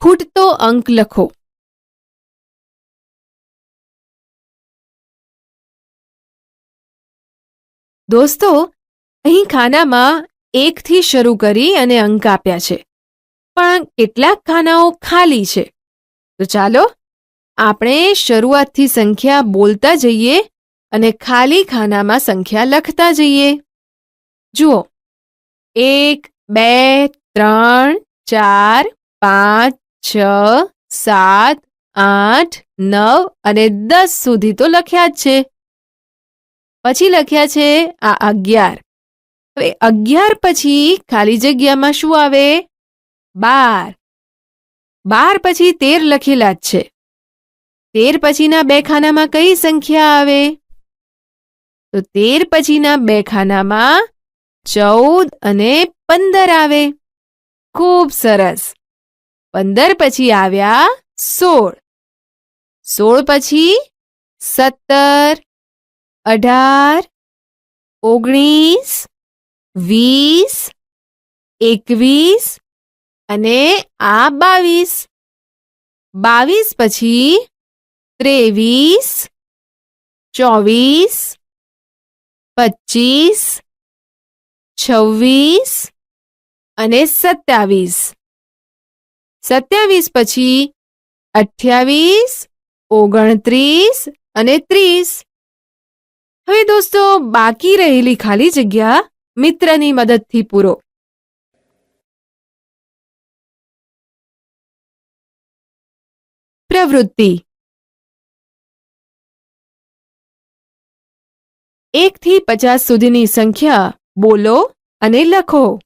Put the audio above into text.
ખૂટતો અંક લખો. દોસ્તો, અહીં ખાનામાં એકથી શરૂ કરી અને અંક આપ્યા છે. પણ કેટલાક ખાનાઓ ખાલી છે. તો ચાલો, આપણે શરૂઆતથી સંખ્યા બોલતા જઈએ અને ખાલી ખાનામાં સંખ્યા લખતા જઈએ. જુઓ. એક, બે, ત્રણ, ચાર, પાંચ છ, સાત, આઠ, નવ અને દસ સુધી તો લખ્યા જ છે. પછી લખ્યા છે આ અગિયાર. હવે અગિયાર પછી ખાલી જગ્યામાં શું આવે? બાર. બાર પછી તેર લખેલા જ છે. તેર પછીના બે ખાનામાં કઈ સંખ્યા આવે? તો તેર પછીના બે ખાનામાં ચૌદ અને પંદર આવે. ખૂબ સરસ. પંદર પછી આવ્યા સોળ. સોળ પછી સત્તર, અઢાર, ઓગણીસ, વીસ, એકવીસ અને આ બાવીસ. બાવીસ પછી ત્રેવીસ, ચોવીસ, પચીસ, છવ્વીસ અને સત્યાવીસ. સત્યાવીસ પછી અઠ્યાવીસ, ઓગણત્રીસ અને ત્રીસ. હવે દોસ્તો, બાકી રહેલી ખાલી જગ્યા મિત્રની મદદથી પૂરો. પ્રવૃત્તિ. એકથી પચાસ સુધીની સંખ્યા બોલો અને લખો.